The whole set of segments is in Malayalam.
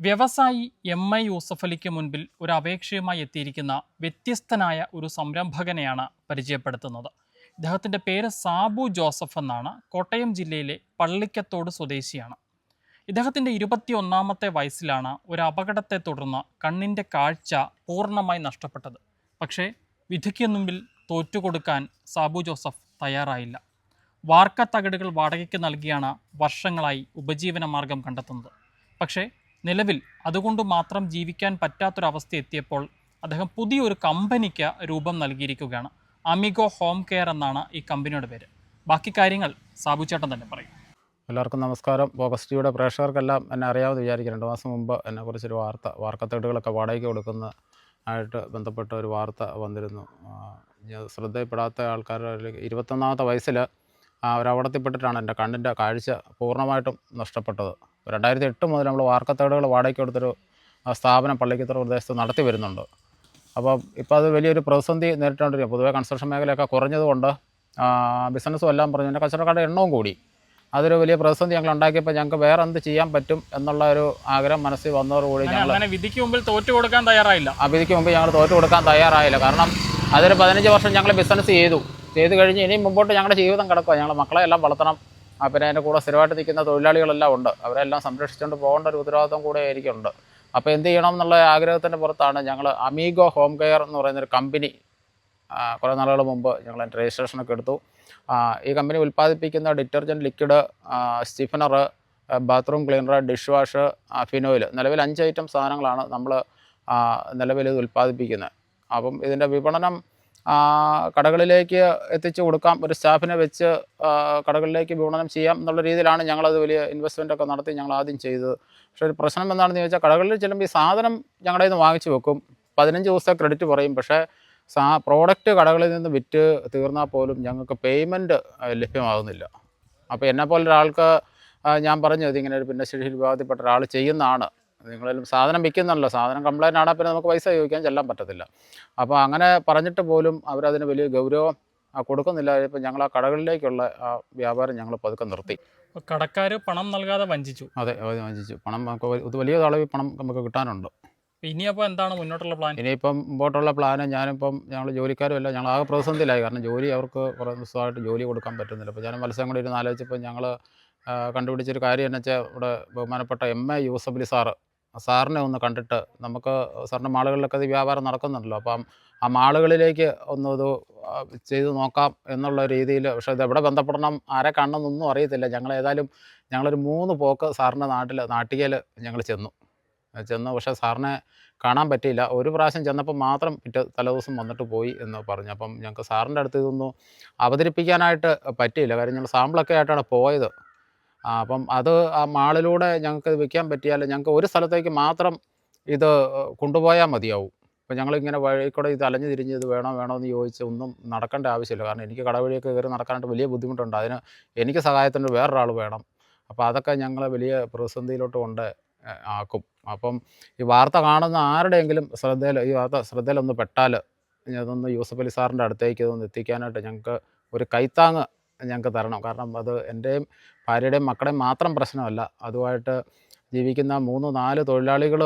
വ്യവസായി എം ഐ യൂസഫലിക്ക് മുൻപിൽ ഒരു അപേക്ഷയുമായി എത്തിയിരിക്കുന്ന വ്യത്യസ്തനായ ഒരു സംരംഭകനെയാണ് പരിചയപ്പെടുത്തുന്നത്. ഇദ്ദേഹത്തിന്റെ പേര് സാബു ജോസഫ് എന്നാണ്. കോട്ടയം ജില്ലയിലെ പള്ളിക്കത്തോട് സ്വദേശിയാണ്. ഇദ്ദേഹത്തിന്റെ ഇരുപത്തിയൊന്നാമത്തെ വയസ്സിലാണ് ഒരു അപകടത്തെ തുടർന്ന് കണ്ണിന്റെ കാഴ്ച പൂർണമായി നഷ്ടപ്പെട്ടത്. പക്ഷേ വിധിക്ക് മുമ്പിൽ തോറ്റുകൊടുക്കാൻ സാബു ജോസഫ് തയ്യാറായില്ല. വാർക്ക തകിടുകൾ വാടകയ്ക്ക് നൽകിയാണ് വർഷങ്ങളായി ഉപജീവന മാർഗം കണ്ടെത്തുന്നത്. പക്ഷേ നിലവിൽ അതുകൊണ്ട് മാത്രം ജീവിക്കാൻ പറ്റാത്തൊരവസ്ഥ എത്തിയപ്പോൾ അദ്ദേഹം പുതിയൊരു കമ്പനിക്ക് രൂപം നൽകിയിരിക്കുകയാണ്. അമിഗോ ഹോം കെയർ എന്നാണ് ഈ കമ്പനിയുടെ പേര്. ബാക്കി കാര്യങ്ങൾ സാബു ചേട്ടൻ തന്നെ പറയും. എല്ലാവർക്കും നമസ്കാരം. ബോഗസ്റ്റിയുടെ പ്രേക്ഷകർക്കെല്ലാം എന്നെ അറിയാമെന്ന് വിചാരിക്കും. രണ്ട് മാസം മുമ്പ് എന്നെക്കുറിച്ചൊരു വാർത്ത വാർക്കത്തേടുകളൊക്കെ വാടകയ്ക്ക് കൊടുക്കുന്ന ആയിട്ട് ബന്ധപ്പെട്ട ഒരു വാർത്ത വന്നിരുന്നു. ശ്രദ്ധയിൽപ്പെടാത്ത ആൾക്കാരുടെ ഇരുപത്തൊന്നാമത്തെ വയസ്സിൽ ഒരു അപകടത്തിൽപ്പെട്ടിട്ടാണ് എന്റെ കണ്ണിന്റെ കാഴ്ച പൂർണമായിട്ടും നഷ്ടപ്പെട്ടത്. രണ്ടായിരത്തി എട്ട് മുതൽ നമ്മൾ വാർക്കത്തേടുകൾ വാടകയ്ക്ക് കൊടുത്തൊരു ആ, സ്ഥാപനം പള്ളിക്കത്തറ പ്രദേശത്ത് നടത്തി വരുന്നുണ്ട്. അപ്പോൾ ഇപ്പോൾ അത് വലിയൊരു പ്രതിസന്ധി നേരിട്ടുകൊണ്ടിരിക്കും പൊതുവേ കൺസ്ട്രക്ഷൻ മേഖലയൊക്കെ കുറഞ്ഞതുകൊണ്ട് ബിസിനസ്സും എല്ലാം പറഞ്ഞു പിന്നെ കച്ചവടക്കാരുടെ എണ്ണവും കൂടി. അതൊരു വലിയ പ്രതിസന്ധി ഞങ്ങൾ ഉണ്ടാക്കിയപ്പോൾ ഞങ്ങൾക്ക് വേറെ എന്ത് ചെയ്യാൻ പറ്റും എന്നുള്ള ഒരു ആഗ്രഹം മനസ്സിൽ വന്നതോടുകൂടി ഞങ്ങൾ വിധിക്ക് മുമ്പിൽ തോറ്റു കൊടുക്കാൻ തയ്യാറായില്ല. ആ വിധിക്ക് മുമ്പ് ഞങ്ങൾ തോറ്റു കൊടുക്കാൻ തയ്യാറായില്ല. കാരണം അതൊരു പതിനഞ്ച് വർഷം ഞങ്ങൾ ബിസിനസ് ചെയ്തു. ചെയ്തു കഴിഞ്ഞ് ഇനി മുമ്പോട്ട് ഞങ്ങളുടെ ജീവിതം കിടക്കുക. ഞങ്ങളുടെ മക്കളെ എല്ലാം വളർത്തണം. ആ, പിന്നെ അതിന്റെ കൂടെ സ്ഥിരമായിട്ട് നിൽക്കുന്ന തൊഴിലാളികളെല്ലാം ഉണ്ട്. അവരെല്ലാം സംരക്ഷിച്ചുകൊണ്ട് പോകേണ്ട ഒരു ഉത്തരവാദിത്വം കൂടെ എനിക്കുണ്ട് അപ്പോൾ എന്ത് ചെയ്യണം എന്നുള്ള ആഗ്രഹത്തിന്റെ പുറത്താണ് ഞങ്ങൾ അമീഗോ ഹോം കെയർ എന്ന് പറയുന്നൊരു കമ്പനി കുറേ നാളുകൾ മുമ്പ് ഞങ്ങൾ രജിസ്ട്രേഷനൊക്കെ എടുത്തു. ഈ കമ്പനി ഉൽപ്പാദിപ്പിക്കുന്ന detergent liquid stiffener bathroom cleaner dish wash phenyl നിലവിൽ അഞ്ച് ഐറ്റം സാധനങ്ങളാണ് നമ്മൾ നിലവിൽ ഇത് ഉൽപ്പാദിപ്പിക്കുന്നത്. അപ്പം ഇതിന്റെ വിപണനം കടകളിലേക്ക് എത്തിച്ചു കൊടുക്കാം. ഒരു സ്റ്റാഫിനെ വെച്ച് കടകളിലേക്ക് വിപണനം ചെയ്യാം എന്നുള്ള രീതിയിലാണ് ഞങ്ങളത് വലിയ ഇൻവെസ്റ്റ്മെന്റ് ഒക്കെ നടത്തി ഞങ്ങൾ ആദ്യം ചെയ്തത്. പക്ഷേ ഒരു പ്രശ്നം എന്താണെന്ന് ചോദിച്ചാൽ കടകളിൽ ചെല്ലുമ്പോൾ ഈ സാധനം ഞങ്ങളുടെ നിന്ന് വാങ്ങിച്ചു വെക്കും. പതിനഞ്ച് ദിവസത്തെ ക്രെഡിറ്റ് പറയും. പക്ഷേ സാ പ്രോഡക്റ്റ് കടകളിൽ നിന്ന് വിറ്റ് തീർന്നാൽ പോലും ഞങ്ങൾക്ക് പേയ്മെന്റ് ലഭ്യമാകുന്നില്ല അപ്പോൾ എന്നെപ്പോലൊരാൾക്ക് ഞാൻ പറഞ്ഞു ഇതിങ്ങനെ ഒരു ഭിന്നശേഷി വിഭാഗത്തിൽപ്പെട്ട ഒരാൾ ചെയ്യുന്നതാണ്. നിങ്ങളെല്ലാം സാധനം വിൽക്കുന്നുണ്ടല്ലോ സാധനം കംപ്ലൈന്റ് ആണെങ്കിൽ പിന്നെ നമുക്ക് പൈസ ചോദിക്കാൻ ചെല്ലാൻ പറ്റത്തില്ല. അപ്പോൾ അങ്ങനെ പറഞ്ഞിട്ട് പോലും അവരതിന് വലിയ ഗൗരവം കൊടുക്കുന്നില്ല. ഇപ്പം ഞങ്ങൾ ആ കടകളിലേക്കുള്ള ആ വ്യാപാരം ഞങ്ങൾ പതുക്കെ നിർത്തി. കടക്കാർ പണം നൽകാതെ വഞ്ചിച്ചു. അതെ വഞ്ചിച്ചു. പണം നമുക്ക് ഇത് വലിയ അളവിൽ പണം നമുക്ക് കിട്ടാനുണ്ട്. അപ്പോൾ ഇനിയപ്പോൾ എന്താണ് മുന്നോട്ടുള്ള പ്ലാൻ? ഇനിയിപ്പം മുമ്പോട്ടുള്ള പ്ലാന് ഞാനിപ്പം ഞങ്ങൾ ജോലിക്കാരും അല്ല ഞങ്ങൾ ആകെ പ്രതിസന്ധിയിലായി. കാരണം ജോലി അവർക്ക് കുറേ ദിവസമായിട്ട് ജോലി കൊടുക്കാൻ പറ്റുന്നില്ല. അപ്പോൾ ഞാൻ മത്സ്യം കൂടി ഇരുന്ന് ആലോചിച്ചപ്പോൾ ഞങ്ങൾ കണ്ടുപിടിച്ചൊരു കാര്യം എന്ന് വെച്ചാൽ ഇവിടെ ബഹുമാനപ്പെട്ട എം എ യൂസഫലി സാറ് സാറിനെ ഒന്ന് കണ്ടിട്ട് നമുക്ക് സാറിന്റെ മാളുകളിലൊക്കെ ഇത് വ്യാപാരം നടക്കുന്നുണ്ടല്ലോ. അപ്പം ആ മാളുകളിലേക്ക് ഒന്ന് ചെയ്ത് നോക്കാം എന്നുള്ള രീതിയിൽ പക്ഷേ ഇത് എവിടെ ബന്ധപ്പെടണം ആരെ കാണണമെന്നൊന്നും അറിയത്തില്ല. ഞങ്ങൾ ഏതായാലും ഞങ്ങളൊരു മൂന്ന് പോക്ക് സാറിന്റെ നാട്ടിൽ നാട്ടികയിൽ ഞങ്ങൾ ചെന്നു. ചെന്നു പക്ഷേ സാറിനെ കാണാൻ പറ്റിയില്ല. ഒരു പ്രാവശ്യം ചെന്നപ്പോൾ മാത്രം പിറ്റേ തലേദിവസം വന്നിട്ട് പോയി എന്ന് പറഞ്ഞു. അപ്പം ഞങ്ങൾക്ക് സാറിന്റെ അടുത്ത് ഇതൊന്നും അവതരിപ്പിക്കാനായിട്ട് പറ്റിയില്ല. കാര്യം ഞങ്ങൾ സാമ്പിളൊക്കെ ആയിട്ടാണ് പോയത്. അപ്പം അത് ആ മാളിലൂടെ ഞങ്ങൾക്ക് വിൽക്കാൻ പറ്റിയാൽ ഞങ്ങൾക്ക് ഒരു സ്ഥലത്തേക്ക് മാത്രം ഇത് കൊണ്ടുപോയാൽ മതിയാവും. അപ്പോൾ ഞങ്ങളിങ്ങനെ വഴി ഇത് അലഞ്ഞു തിരിഞ്ഞ് ഇത് വേണോ വേണോ എന്ന് ചോദിച്ച് ഒന്നും നടക്കേണ്ട ആവശ്യമില്ല. കാരണം എനിക്ക് കടവഴിയൊക്കെ കയറി നടക്കാനായിട്ട് വലിയ ബുദ്ധിമുട്ടുണ്ട്. അതിന് എനിക്ക് സഹായത്തിന് വേറൊരാൾ വേണം. അപ്പോൾ അതൊക്കെ ഞങ്ങളെ വലിയ പ്രതിസന്ധിയിലോട്ട് കൊണ്ട് ആക്കും. അപ്പം ഈ വാർത്ത കാണുന്ന ആരുടെയെങ്കിലും ശ്രദ്ധയിൽ ഈ വാർത്ത ശ്രദ്ധയിലൊന്ന് പെട്ടാൽ അതൊന്ന് യൂസഫ് അലി സാറിന്റെ അടുത്തേക്ക് ഇതൊന്ന് എത്തിക്കാനായിട്ട് ഞങ്ങൾക്ക് ഒരു കൈത്താങ്ങ് ഞങ്ങൾക്ക് തരണം. കാരണം അത് എന്റെയും ഭാര്യയുടെയും മക്കളുടെയും മാത്രം പ്രശ്നമല്ല. അതുമായിട്ട് ജീവിക്കുന്ന മൂന്ന് നാല് തൊഴിലാളികൾ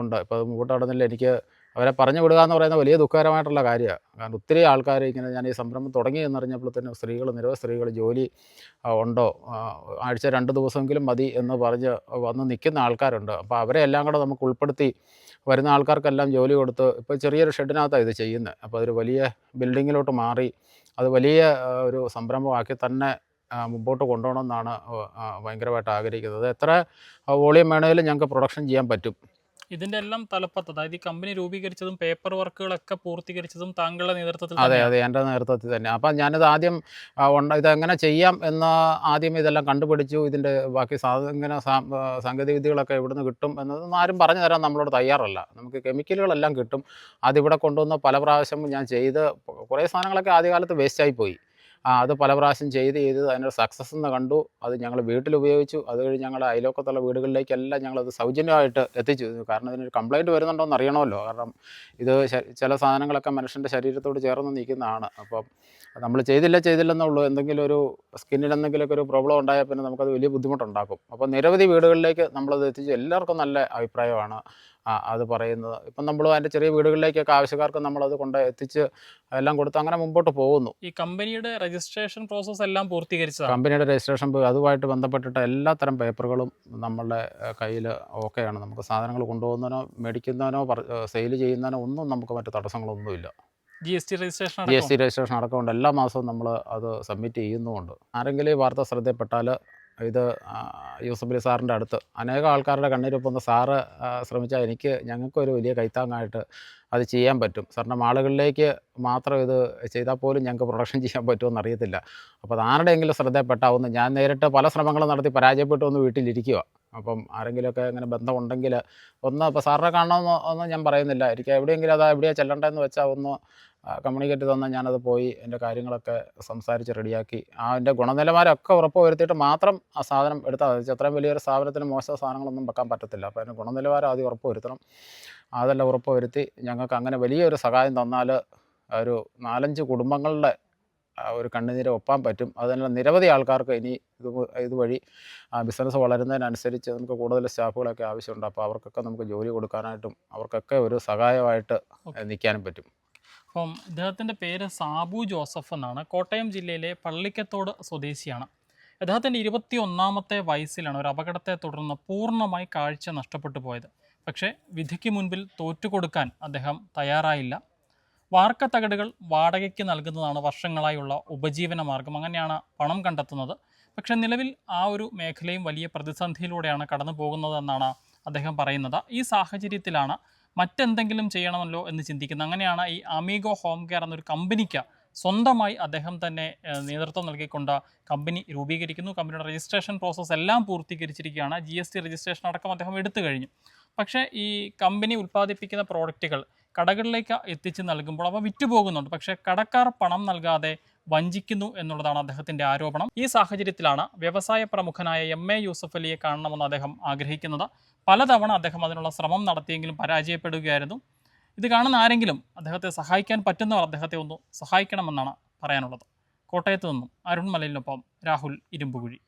ഉണ്ട്. ഇപ്പോൾ അത് മുമ്പോട്ട് നടന്നില്ല. എനിക്ക് അവരെ പറഞ്ഞു വിടുക എന്ന് പറയുന്നത് വലിയ ദുഃഖകരമായിട്ടുള്ള കാര്യമാണ്. കാരണം ഒത്തിരി ആൾക്കാർ ഇങ്ങനെ ഞാൻ ഈ സംരംഭം തുടങ്ങി എന്നറിഞ്ഞപ്പോഴത്തേനും സ്ത്രീകൾ നിരവധി സ്ത്രീകൾ ജോലി ഉണ്ടോ? ആഴ്ച രണ്ട് ദിവസമെങ്കിലും മതി എന്ന് പറഞ്ഞ് വന്ന് നിൽക്കുന്ന ആൾക്കാരുണ്ട്. അപ്പോൾ അവരെ എല്ലാം കൂടെ നമുക്ക് ഉൾപ്പെടുത്തി വരുന്ന ആൾക്കാർക്കെല്ലാം ജോലി കൊടുത്ത് ഇപ്പോൾ ചെറിയൊരു ഷെഡിനകത്താണ് ഇത് ചെയ്യുന്നത്. അപ്പോൾ അതൊരു വലിയ ബിൽഡിങ്ങിലോട്ട് മാറി അത് വലിയ ഒരു സംരംഭമാക്കി തന്നെ മുമ്പോട്ട് കൊണ്ടുപോകണമെന്നാണ് ഭയങ്കരമായിട്ട് ആഗ്രഹിക്കുന്നത്. എത്ര വോളിയം വേണമെങ്കിലും ഞങ്ങൾക്ക് പ്രൊഡക്ഷൻ ചെയ്യാൻ പറ്റും. ഇതിന്റെ എല്ലാം തലപ്പത്ത് അതായത് ഈ കമ്പനി രൂപീകരിച്ചതും പേപ്പർ വർക്കുകളൊക്കെ പൂർത്തീകരിച്ചതും താങ്കളുടെ നേതൃത്വത്തിൽ അതെ അതെ എന്റെ നേതൃത്വത്തിൽ തന്നെ. അപ്പം ഞാനിത് ആദ്യം ഇതെങ്ങനെ ചെയ്യാം എന്ന് ആദ്യം ഇതെല്ലാം കണ്ടുപിടിച്ചു. ഇതിന്റെ ബാക്കി ഇങ്ങനെ സാ- ആ, സാങ്കേതിക വിദ്യകളൊക്കെ എവിടുന്ന് കിട്ടും എന്നതൊന്നും ആരും പറഞ്ഞു തരാൻ നമ്മളോട് തയ്യാറല്ല. നമുക്ക് കെമിക്കലുകളെല്ലാം കിട്ടും. അതിവിടെ കൊണ്ടുവന്ന് പല പ്രാവശ്യം ഞാൻ ചെയ്ത് കുറേ സാധനങ്ങളൊക്കെ ആദ്യകാലത്ത് വേസ്റ്റായി പോയി. അത് പല പ്രാവശ്യം ചെയ്ത് ചെയ്ത് അതിനൊരു സക്സസ് എന്ന് കണ്ടു. അത് ഞങ്ങൾ വീട്ടിൽ ഉപയോഗിച്ചു. അത് കഴിഞ്ഞ് ഞങ്ങളുടെ അയലോക്കത്തുള്ള വീടുകളിലേക്കെല്ലാം ഞങ്ങളത് സൗജന്യമായിട്ട് എത്തിച്ചു. കാരണം ഇതിനൊരു കംപ്ലൈന്റ് വരുന്നുണ്ടോ എന്ന് അറിയണമല്ലോ. കാരണം ഇത് ചില സാധനങ്ങളൊക്കെ മനുഷ്യന്റെ ശരീരത്തോട് ചേർന്ന് നിൽക്കുന്നതാണ്. അപ്പം നമ്മൾ ചെയ്തില്ല ചെയ്തില്ലെന്നുള്ളൂ എന്തെങ്കിലും ഒരു സ്കിന്നിൽ എന്തെങ്കിലുമൊക്കെ ഒരു പ്രോബ്ലം ഉണ്ടായാൽ പിന്നെ നമുക്കത് വലിയ ബുദ്ധിമുട്ടുണ്ടാക്കും. അപ്പോൾ നിരവധി വീടുകളിലേക്ക് നമ്മളത് എത്തിച്ച് എല്ലാവർക്കും നല്ല അഭിപ്രായമാണ് അത് പറയുന്നത്. ഇപ്പം നമ്മൾ അതിന്റെ ചെറിയ വീടുകളിലേക്കൊക്കെ ആവശ്യക്കാർക്ക് നമ്മളത് കൊണ്ട് എത്തിച്ച് എല്ലാം കൊടുത്ത് അങ്ങനെ മുമ്പോട്ട് പോകുന്നു. ഈ കമ്പനിയുടെ രജിസ്ട്രേഷൻ പ്രോസസ്സ് എല്ലാം പൂർത്തീകരിച്ചത്? കമ്പനിയുടെ രജിസ്ട്രേഷൻ അതുമായിട്ട് ബന്ധപ്പെട്ടിട്ട് എല്ലാ തരം പേപ്പറുകളും നമ്മളുടെ കയ്യിൽ ഓക്കെയാണ് നമുക്ക് സാധനങ്ങൾ കൊണ്ടുപോകുന്നതിനോ മേടിക്കുന്നതിനോ സെയിൽ ചെയ്യുന്നതിനോ ഒന്നും നമുക്ക് മറ്റു തടസ്സങ്ങളൊന്നുമില്ല. G S T registration G S T registration അടക്കമുണ്ട്. എല്ലാ മാസവും നമ്മൾ അത് സബ്മിറ്റ് ചെയ്യുന്നുമുണ്ട്. ആരെങ്കിലും ഈ വാർത്ത ശ്രദ്ധയിൽപ്പെട്ടാൽ ഇത് യൂസഫലി യൂസഫ് അലി സാറിന്റെ അടുത്ത് അനേകം ആൾക്കാരുടെ കണ്ണീരൊപ്പം സാറ് ശ്രമിച്ചാൽ എനിക്ക് ഞങ്ങൾക്കൊരു വലിയ കൈത്താങ്ങായിട്ട് അത് ചെയ്യാൻ പറ്റും. സാറിന്റെ മാളുകളിലേക്ക് മാത്രം ഇത് ചെയ്താൽ പോലും ഞങ്ങൾക്ക് പ്രൊഡക്ഷൻ ചെയ്യാൻ പറ്റുമെന്ന് അറിയത്തില്ല അപ്പോൾ അത് ആരുടെയെങ്കിലും ശ്രദ്ധയിൽപ്പെട്ടാവുന്നു ഞാൻ നേരിട്ട് പല ശ്രമങ്ങളും നടത്തി പരാജയപ്പെട്ടു ഒന്ന് വീട്ടിലിരിക്കുക. അപ്പം ആരെങ്കിലുമൊക്കെ ഇങ്ങനെ ബന്ധമുണ്ടെങ്കിൽ ഒന്ന് ഇപ്പോൾ സാറിനെ കാണണമെന്ന് ഒന്നും ഞാൻ പറയുന്നില്ല. എനിക്ക് എവിടെയെങ്കിലും അത് എവിടെയാണ് ചെല്ലണ്ടതെന്ന് വെച്ചാൽ ഒന്ന് കമ്മ്യൂണിക്കേറ്റ് തന്നാൽ ഞാനത് പോയി എന്റെ കാര്യങ്ങളൊക്കെ സംസാരിച്ച് റെഡിയാക്കി. ആ എന്റെ ഗുണനിലവാരമൊക്കെ ഉറപ്പ് വരുത്തിയിട്ട് മാത്രം ആ സാധനം എടുത്താൽ മതി. അത്രയും വലിയൊരു സ്ഥാപനത്തിന് മോശം സാധനങ്ങളൊന്നും വെക്കാൻ പറ്റത്തില്ല. അപ്പോൾ അതിന്റെ ഗുണനിലവാരം ആദ്യം ഉറപ്പ് വരുത്തണം. അതെല്ലാം ഉറപ്പ് വരുത്തി ഞങ്ങൾക്ക് അങ്ങനെ വലിയൊരു സഹായം തന്നാൽ ഒരു നാലഞ്ച് കുടുംബങ്ങളുടെ ഒരു കണ്ണുനീര് ഒപ്പാൻ പറ്റും. അതിനുള്ള നിരവധി ആൾക്കാർക്ക് ഇനി ഇത് ഇതുവഴി ബിസിനസ് വളരുന്നതിനനുസരിച്ച് നമുക്ക് കൂടുതൽ സ്റ്റാഫുകളൊക്കെ ആവശ്യമുണ്ട്. അപ്പോൾ അവർക്കൊക്കെ നമുക്ക് ജോലി കൊടുക്കാനായിട്ടും അവർക്കൊക്കെ ഒരു സഹായമായിട്ട്. നിൽക്കാനും പറ്റും. അപ്പം ഇദ്ദേഹത്തിന്റെ പേര് സാബു ജോസഫ് എന്നാണ്. കോട്ടയം ജില്ലയിലെ പള്ളിക്കത്തോട് സ്വദേശിയാണ്. അദ്ദേഹത്തിന്റെ ഇരുപത്തി ഒന്നാമത്തെ വയസ്സിലാണ് ഒരു അപകടത്തെ തുടർന്ന് പൂർണമായി കാഴ്ച നഷ്ടപ്പെട്ടു പോയത്. പക്ഷേ വിധിക്ക് മുൻപിൽ തോറ്റുകൊടുക്കാൻ അദ്ദേഹം തയ്യാറായില്ല. വാർക്ക തകടുകൾ വാടകയ്ക്ക് നൽകുന്നതാണ് വർഷങ്ങളായുള്ള ഉപജീവന മാർഗം. അങ്ങനെയാണ് പണം കണ്ടെത്തുന്നത്. പക്ഷേ നിലവിൽ ആ ഒരു മേഖലയും വലിയ പ്രതിസന്ധിയിലൂടെയാണ് കടന്നു പോകുന്നതെന്നാണ് അദ്ദേഹം പറയുന്നത്. ഈ സാഹചര്യത്തിലാണ് മറ്റെന്തെങ്കിലും ചെയ്യണമല്ലോ എന്ന് ചിന്തിക്കുന്നത് അങ്ങനെയാണ് ഈ അമീഗോ ഹോം കെയർ എന്നൊരു കമ്പനിക്ക് സ്വന്തമായി അദ്ദേഹം തന്നെ നേതൃത്വം നൽകിക്കൊണ്ട് കമ്പനി രൂപീകരിക്കുന്നു. കമ്പനിയുടെ രജിസ്ട്രേഷൻ പ്രോസസ്സ് എല്ലാം പൂർത്തീകരിച്ചിരിക്കുകയാണ്. ജി എസ് ടി രജിസ്ട്രേഷൻ അടക്കം അദ്ദേഹം എടുത്തു കഴിഞ്ഞു. പക്ഷേ ഈ കമ്പനി ഉൽപ്പാദിപ്പിക്കുന്ന പ്രോഡക്റ്റുകൾ കടകളിലേക്ക് എത്തിച്ച് നൽകുമ്പോൾ അവ വിറ്റുപോകുന്നുണ്ട്. പക്ഷേ കടക്കാർ പണം നൽകാതെ വഞ്ചിക്കുന്നു എന്നുള്ളതാണ് അദ്ദേഹത്തിന്റെ ആരോപണം. ഈ സാഹചര്യത്തിലാണ് വ്യവസായ പ്രമുഖനായ എം എ യൂസഫ് അലിയെ കാണണമെന്ന് അദ്ദേഹം ആഗ്രഹിക്കുന്നത്. പലതവണ അദ്ദേഹം അതിനുള്ള ശ്രമം നടത്തിയെങ്കിലും പരാജയപ്പെടുകയായിരുന്നു. ഇത് കാണുന്ന ആരെങ്കിലും അദ്ദേഹത്തെ സഹായിക്കാൻ പറ്റുന്നവർ അദ്ദേഹത്തെ ഒന്ന് സഹായിക്കണമെന്നാണ് പറയാനുള്ളത്. കോട്ടയത്ത് നിന്നും അരുൺ മലയിലിനൊപ്പം രാഹുൽ ഇരുമ്പുകുഴി.